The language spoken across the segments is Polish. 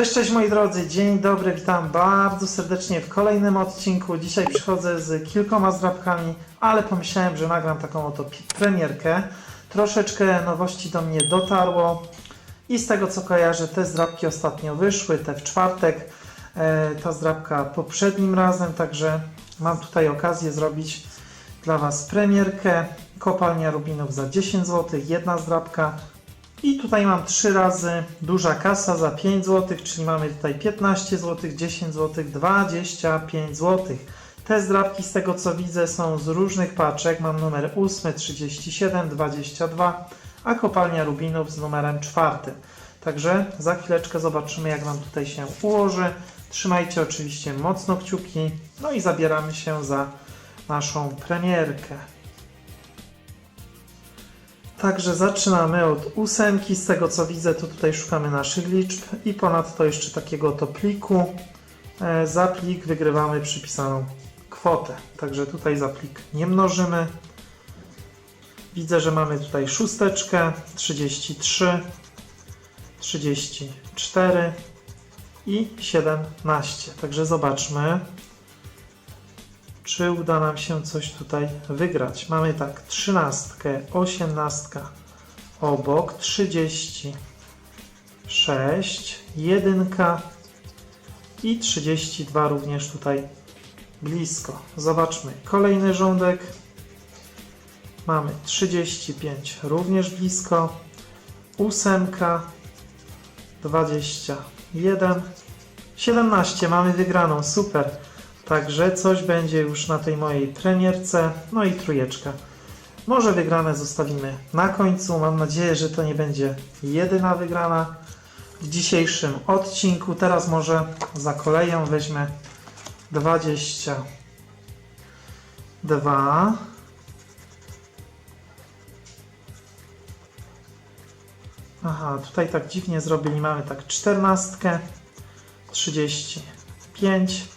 Cześć, cześć moi drodzy, dzień dobry, witam bardzo serdecznie w kolejnym odcinku. Dzisiaj przychodzę z kilkoma zdrabkami, ale pomyślałem, że nagram taką oto premierkę. Troszeczkę nowości do mnie dotarło i z tego co kojarzę, te zdrabki ostatnio wyszły, te w czwartek, e, ta zdrabka poprzednim razem, także mam tutaj okazję zrobić dla Was premierkę. Kopalnia Rubinów za 10 zł, jedna zdrabka. I tutaj mam trzy razy duża kasa za 5 zł, czyli mamy tutaj 15 zł, 10 zł, 25 zł. Te zdrabki z tego co widzę są z różnych paczek. Mam numer 8, 37, 22, a kopalnia Rubinów z numerem 4. Także za chwileczkę zobaczymy jak nam tutaj się ułoży. Trzymajcie oczywiście mocno kciuki, no i zabieramy się za naszą premierkę. Także zaczynamy od ósemki. Z tego co widzę, to tutaj szukamy naszych liczb i ponadto jeszcze takiego to pliku. E, Za plik wygrywamy przypisaną kwotę. Także tutaj za plik nie mnożymy. Widzę, że mamy tutaj szósteczkę, 33, 34 i 17. Także zobaczmy, czy uda nam się coś tutaj wygrać. Mamy tak, trzynastkę, osiemnastka obok, 36, jedynka i 32 również tutaj blisko. Zobaczmy, kolejny rządek. Mamy 35 również blisko, ósemka, 21, 17 mamy wygraną, super. Także coś będzie już na tej mojej trenierce. No i trójeczka. Może wygrane zostawimy na końcu. Mam nadzieję, że to nie będzie jedyna wygrana w dzisiejszym odcinku. Teraz może za koleją weźmę 22. Aha, tutaj tak dziwnie zrobili. Mamy tak 14, 35,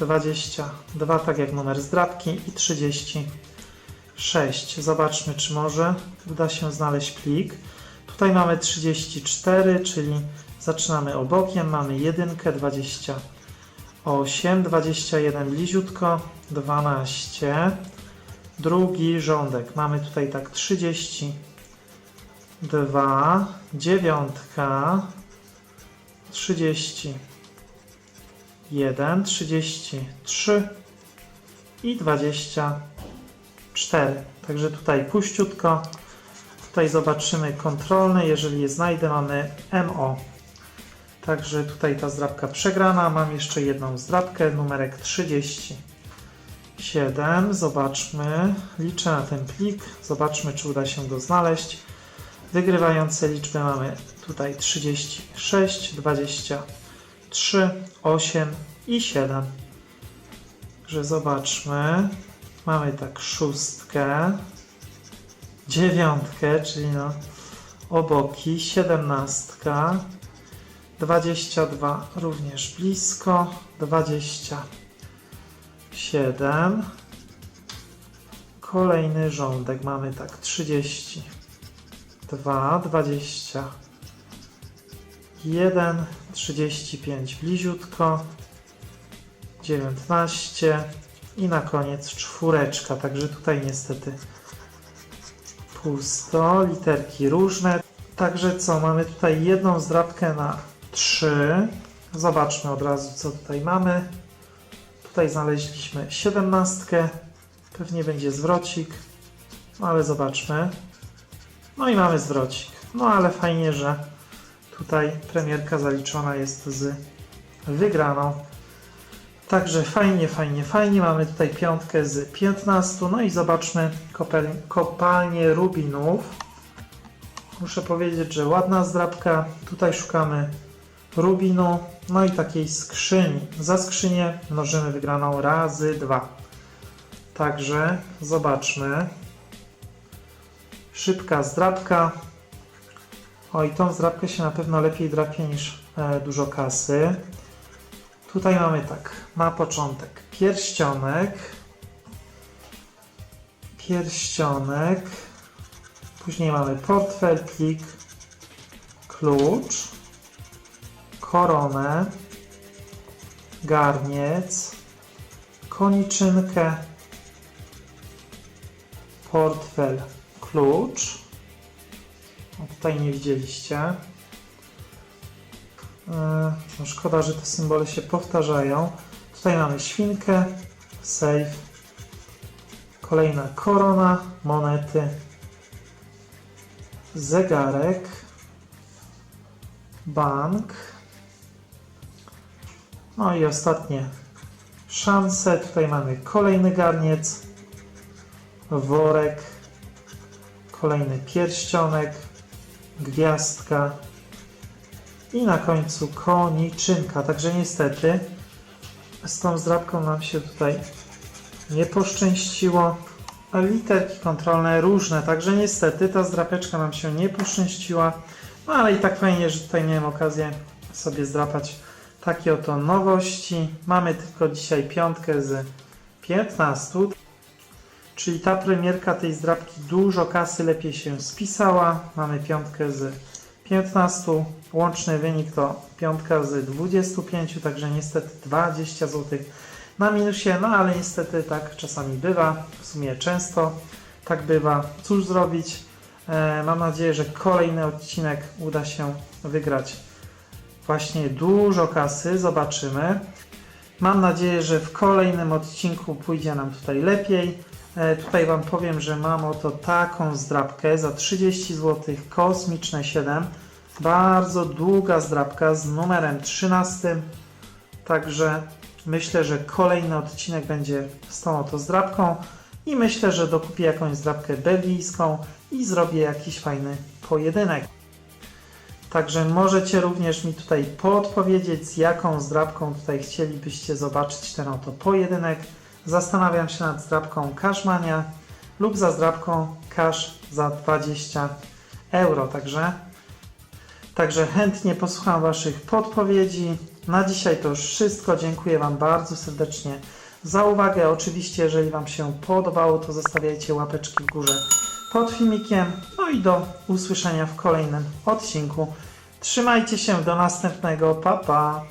22, tak jak numer zdrabki i 36. Zobaczmy, czy może uda się znaleźć plik. Tutaj mamy 34, czyli zaczynamy obokiem. Mamy 1, 28, 21 bliziutko, 12. Drugi rządek. Mamy tutaj tak 32, dziewiątka, 30. 1, 33 i 24. Także tutaj puściutko. Tutaj zobaczymy kontrolne. Jeżeli je znajdę, mamy MO. Także tutaj ta zdrabka przegrana. Mam jeszcze jedną zdrabkę, numerek 37. Zobaczmy. Liczę na ten plik. Zobaczmy, czy uda się go znaleźć. Wygrywające liczby mamy tutaj 36, 20. 3, 8 i 7. Że zobaczmy. Mamy tak szóstkę, dziewiątkę, czyli no oboki, siedemnastka, 22 również blisko, 27. Kolejny rządek mamy tak 32, 20. 1, 35 bliziutko, 19 i na koniec czwóreczka, także tutaj niestety pusto, literki różne. Także co, mamy tutaj jedną zdrabkę na 3. Zobaczmy od razu, co tutaj mamy. Tutaj znaleźliśmy 17, pewnie będzie zwrocik, no ale zobaczmy. No i mamy zwrocik. No ale fajnie, że Tutaj premierka zaliczona jest z wygraną. Także fajnie, fajnie, fajnie. Mamy tutaj piątkę z 15. No i zobaczmy kopalnię rubinów. Muszę powiedzieć, że ładna zdrabka. Tutaj szukamy rubinu, no i takiej skrzyni. Za skrzynię mnożymy wygraną razy dwa. Także zobaczmy. Szybka zdrabka. Oj, tą zdrabkę się na pewno lepiej drapie niż e, dużo kasy. Tutaj mamy tak, na początek pierścionek, pierścionek, później mamy portfel, plik, klucz, koronę, garniec, koniczynkę, portfel, klucz. Tutaj nie widzieliście. Yy, No szkoda, że te symbole się powtarzają. Tutaj mamy świnkę, safe, kolejna korona, monety, zegarek, bank. No i ostatnie szanse. Tutaj mamy kolejny garniec, worek, kolejny pierścionek, gwiazdka i na końcu koniczynka. Także niestety z tą zdrabką nam się tutaj nie poszczęściło. Literki kontrolne różne, także niestety ta zdrapeczka nam się nie poszczęściła. No ale i tak fajnie, że tutaj miałem okazję sobie zdrapać takie oto nowości. Mamy tylko dzisiaj piątkę z 15. Czyli ta premierka tej zdrabki dużo kasy lepiej się spisała. Mamy piątkę z 15. Łączny wynik to piątka z 25, także niestety 20 zł na minusie, no ale niestety tak czasami bywa, w sumie często tak bywa. Cóż zrobić? E, mam nadzieję, że kolejny odcinek uda się wygrać właśnie dużo kasy, zobaczymy. Mam nadzieję, że w kolejnym odcinku pójdzie nam tutaj lepiej. E, tutaj Wam powiem, że mam oto taką zdrabkę za 30 zł, kosmiczne 7. Bardzo długa zdrabka z numerem 13. Także myślę, że kolejny odcinek będzie z tą oto zdrabką. I myślę, że dokupię jakąś zdrabkę belgijską i zrobię jakiś fajny pojedynek. Także możecie również mi tutaj podpowiedzieć, z jaką zdrabką tutaj chcielibyście zobaczyć ten oto pojedynek. Zastanawiam się nad zdrabką Cashmania lub za zdrabką Cash za 20 euro. Także, także chętnie posłucham Waszych podpowiedzi. Na dzisiaj to już wszystko. Dziękuję Wam bardzo serdecznie za uwagę. Oczywiście, jeżeli Wam się podobało, to zostawiajcie łapeczki w górze pod filmikiem. No i do usłyszenia w kolejnym odcinku. Trzymajcie się, do następnego. Pa, pa.